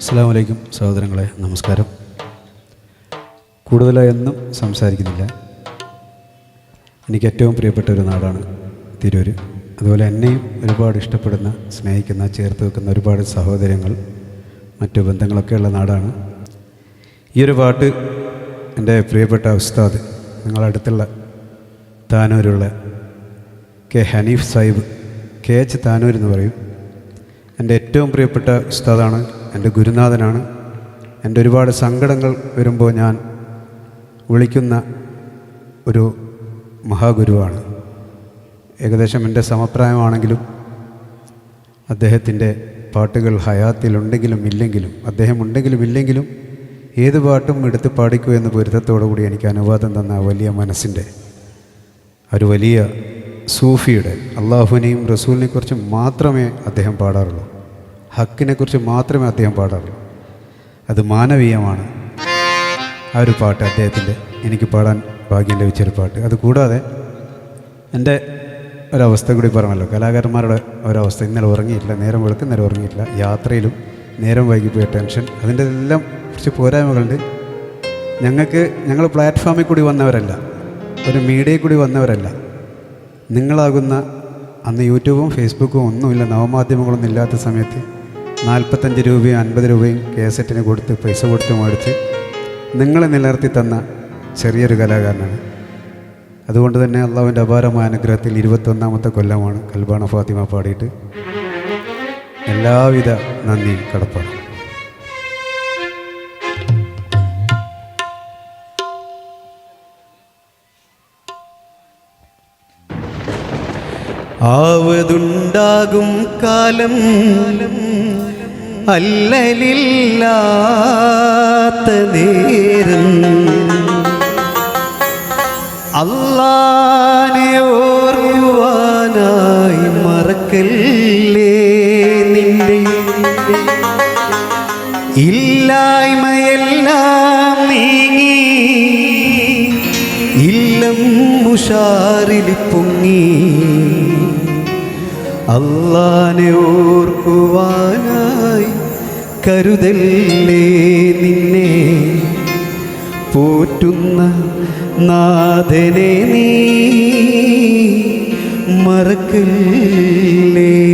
അസ്സാം വലൈക്കും സഹോദരങ്ങളെ നമസ്കാരം. കൂടുതലായി ഒന്നും സംസാരിക്കുന്നില്ല. എനിക്ക് ഏറ്റവും പ്രിയപ്പെട്ട ഒരു നാടാണ് തിരൂര്. അതുപോലെ എന്നെയും ഒരുപാട് ഇഷ്ടപ്പെടുന്ന സ്നേഹിക്കുന്ന ചേർത്ത് വെക്കുന്ന ഒരുപാട് സഹോദരങ്ങൾ മറ്റു ബന്ധങ്ങളൊക്കെ ഉള്ള നാടാണ്. ഈ ഒരു പാട്ട് എന്റെ പ്രിയപ്പെട്ട ഉസ്താദ് നിങ്ങളടുത്തുള്ള താനൂരുള്ള K Hanif Sahib K H Tanur എന്ന് പറയും. എന്റെ ഏറ്റവും പ്രിയപ്പെട്ട ഉസ്താദാണ് എന്റെ ഗുരുനാഥനാണ്. എന്റെ ഒരുപാട് സങ്കടങ്ങൾ വരുമ്പോൾ ഞാൻ വിളിക്കുന്ന ഒരു മഹാഗുരുവാണ്. ഏകദേശം എന്റെ സമപ്രായമാണെങ്കിലും അദ്ദേഹത്തിന്റെ പാട്ടുകൾ ഹയാത്തിലുണ്ടെങ്കിലും ഇല്ലെങ്കിലും അദ്ദേഹം ഉണ്ടെങ്കിലും ഇല്ലെങ്കിലും ഏത് പാട്ടും എടുത്ത് പാടിക്കൂ എന്ന പൊരുത്തത്തോടു കൂടി എനിക്ക് അനുവാദം തന്ന വലിയ മനസ്സിന്റെ ഒരു വലിയ സൂഫിയുടെ അള്ളാഹുവിനെയും റസൂലിനെ കുറിച്ച് മാത്രമേ അദ്ദേഹം പാടാറുള്ളൂ. ഹക്കിനെ കുറിച്ച് മാത്രമേ അദ്ദേഹം പാടാറുള്ളൂ. അത് മാനവീയമാണ്. ആ ഒരു പാട്ട് അദ്ദേഹത്തിന്റെ എനിക്ക് പാടാൻ ഭാഗ്യം ലഭിച്ചൊരു പാട്ട്. അതുകൂടാതെ എന്റെ ഒരവസ്ഥ കൂടി പറഞ്ഞല്ലോ. കലാകാരന്മാരുടെ ഒരവസ്ഥ ഇന്നലെ ഉറങ്ങിയിട്ടില്ല നേരം വെളുത്ത് നേരം ഉറങ്ങിയിട്ടില്ല. യാത്രയിലും നേരം വൈകിപ്പോയ ടെൻഷൻ. അതിന്റെ എല്ലാം കുറച്ച് പോരായ്മകളുണ്ട്. ഞങ്ങൾക്ക് ഞങ്ങൾ പ്ലാറ്റ്ഫോമിൽ കൂടി വന്നവരല്ല. ഒരു മീഡിയയിൽ കൂടി വന്നവരല്ല. നിങ്ങളാകുന്ന അന്ന് യൂട്യൂബും ഫേസ്ബുക്കും ഒന്നുമില്ല നവമാധ്യമങ്ങളൊന്നും ഇല്ലാത്ത സമയത്ത് നാൽപ്പത്തഞ്ച് രൂപയും അൻപത് രൂപയും കേസറ്റിന് കൊടുത്ത് പൈസ കൊടുത്ത് മേടിച്ച് നിങ്ങളെ നിലനിർത്തി തന്ന ചെറിയൊരു കലാകാരനാണ്. അതുകൊണ്ട് തന്നെ അള്ളാഹുവിന്റെ അപാരമായ അനുഗ്രഹത്തിൽ ഇരുപത്തൊന്നാമത്തെ കൊല്ലമാണ് കൽബാണ ഫാത്തിമ പാടിയിട്ട് എല്ലാവിധ നന്ദിയും കടപ്പാടും. ആവതുണ്ടാകും കാലം അല്ലലില്ലാത്ത നേരം. അല്ലാനെ ഓർക്കുവാനായി മറക്കല്ലേ നിന്റെ ഇല്ലായ്മയെല്ലാം നീങ്ങി ഇല്ലം ഉഷാറിൽ പൊങ്ങി. അള്ളാനെ ഓർക്കുവാനായി കരുതല്ലേ നിന്നെ? പോറ്റുന്ന നാഥനെ നീ മറക്കല്ലേ?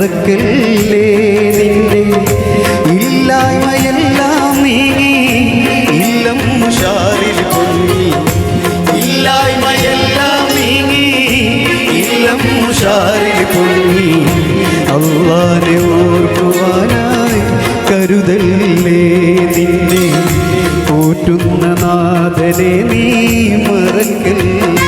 മറക്കല്ലേ നിന്നെ? ഇല്ലായ്മയെല്ലാം നീങ്ങി ഇല്ലം ഷാറിൽ പൊങ്ങി ഇല്ലായ്മയെല്ലാം നീങ്ങി ഇല്ലം ഷാറിൽ പൊങ്ങി അള്ളാനെ ഓർക്കുവാനായി കരുതല്ലേ നിന്നെ? പോറ്റുന്ന നാഥനെ നീ മറക്കല്ലേ?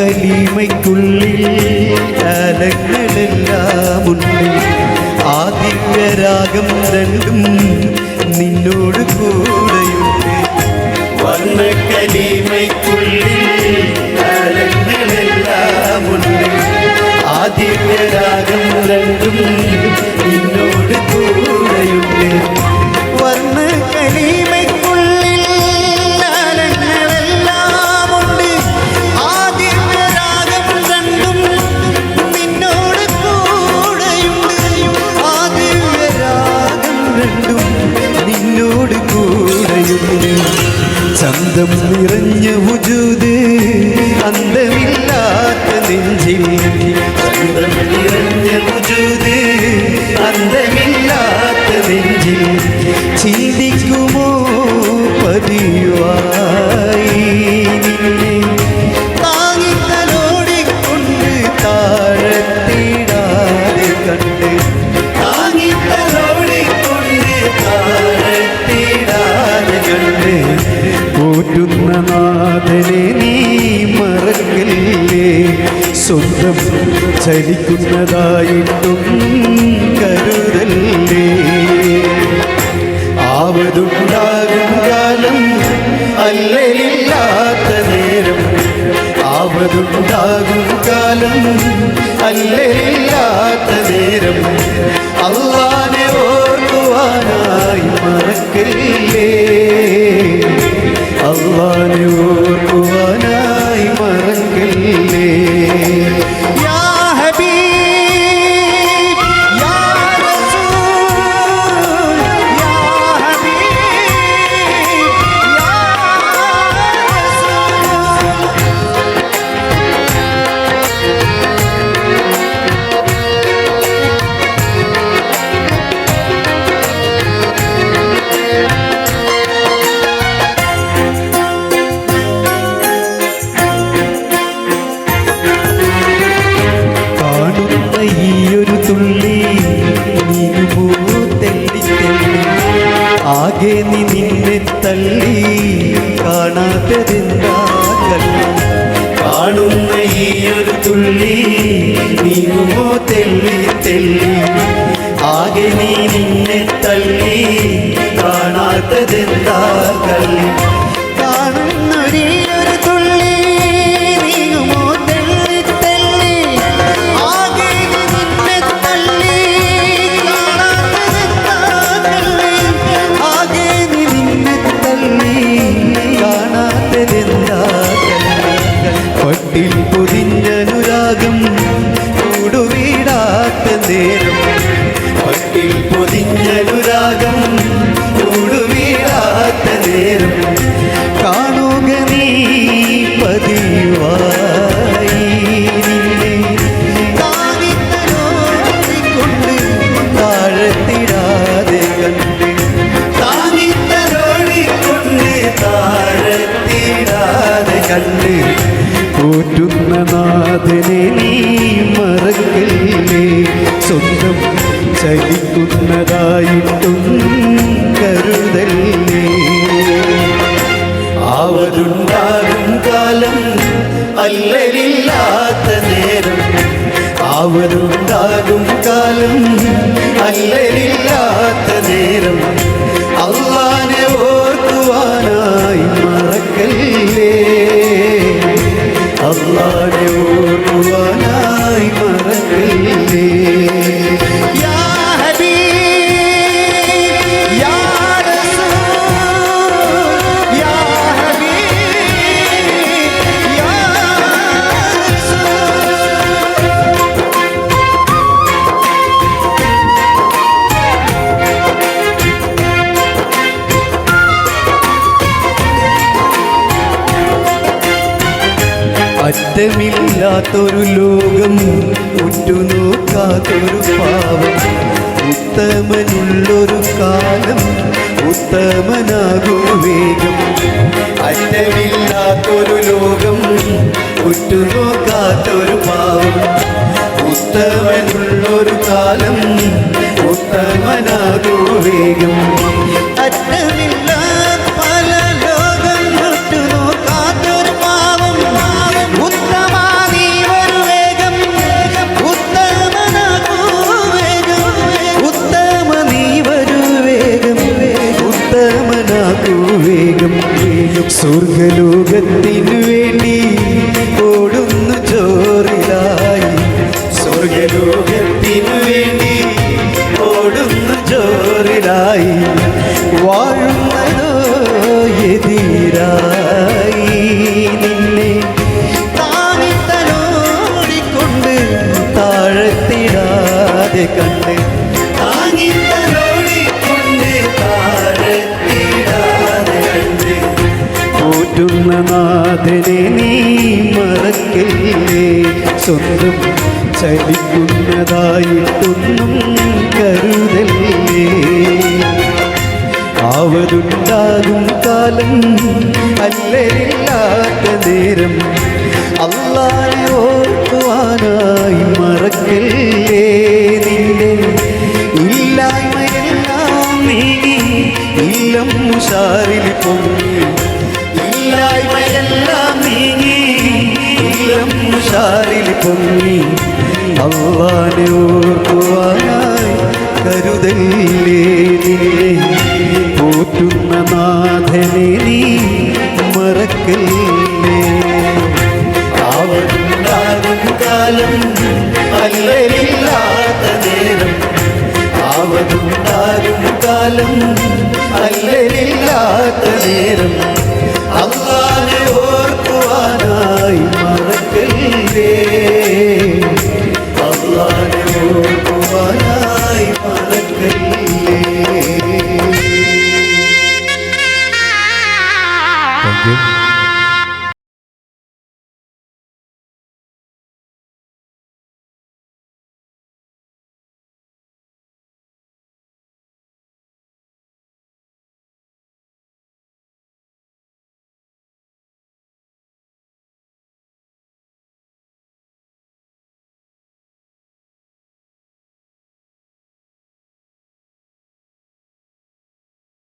കലീമയ്ക്കുള്ളിൽ അലകളെല്ലാം ഉണ്ട്. ആദിത്യരാഗം രണ്ടും നിന്നോട് കൂടെയുണ്ട് ചന്തം നിറഞ്ഞ വുജൂത് അന്തമില്ലാത്ത നെഞ്ചിൽ ചന്തം നിറഞ്ഞ വുജൂത് അന്തമില്ലാത്ത നെഞ്ചിൽ ചിന്തിക്കുമോ പതിവായി? ചലിക്കുന്നതായിട്ടും കരുതല്ലേ? ആവതുണ്ടാകും കാലം അല്ലലില്ലാത്ത നേരം. ആവതുണ്ടാകും കാലം അല്ലലില്ലാത്ത നേരം. അള്ളാനെ ഓർക്കുവാനായി മറക്കല്ലേ? അള്ളാനെ ഓർക്കുവാനായി മറക്കല്ലേ? ഈയൊരു തുള്ളി നീങ്ങുമോ തെള്ളി ആകെ നീ നിന്നെ തള്ളി കാണാത്തതെന്താ കള്ളി മറക്കില്ലേ മറക്കല്ലേ? അറ്റമില്ലാത്തൊരു ലോകം ഉറ്റുനോക്കാത്തൊരു പാവം ഉത്തമനുള്ളൊരു കാലം ഉത്തമനാകൂ വേഗം. അറ്റമില്ലാത്തൊരു ലോകം ഉറ്റുനോക്കാത്തൊരു പാവം ഉത്തമനുള്ളൊരു കാലം ഉത്തമനാകൂ വേഗം. അറ്റമില്ല ഉത്തമനാകൂ വേഗം സ്വർഗലോകത്തിനു വേണ്ടി ഓടുന്നു ചോറിലായി സ്വർഗലോകത്തിനു വേണ്ടി ഓടുന്നു ചോറിലായി വാഴുന്നതോ എതിരായി. നിന്നെ താങ്ങിത്തലോടിക്കൊണ്ട് താഴത്തിടാതെ കണ്ട് മറക്കല്ലേ സ്വന്തം ചലിക്കുന്നതായിട്ടൊന്നും കരുതല്ലേ ആവതുണ്ടാകും കാലം അല്ലരില്ലാത്ത നേരം അല്ലാതെ ഓർക്കുവാനായി മറക്കല്ലേ നിന്റെ ഇല്ലായ്മയെല്ലാം നീങ്ങി ഇല്ലം ഉഷാറിൽ പൊങ്ങി ഇല്ലായ്മയെല്ലാം ഉഷാറിൽ പൊങ്ങി അള്ളാനെ ഓർക്കുവാനായി കരുതല്ലേ പോറ്റുന്ന നാഥനെ നീ മറക്കല്ലേ? ആവതുണ്ടാകും കാലം അല്ലരില്ലാത്ത നേരം. ആവതുണ്ടാകും കാലം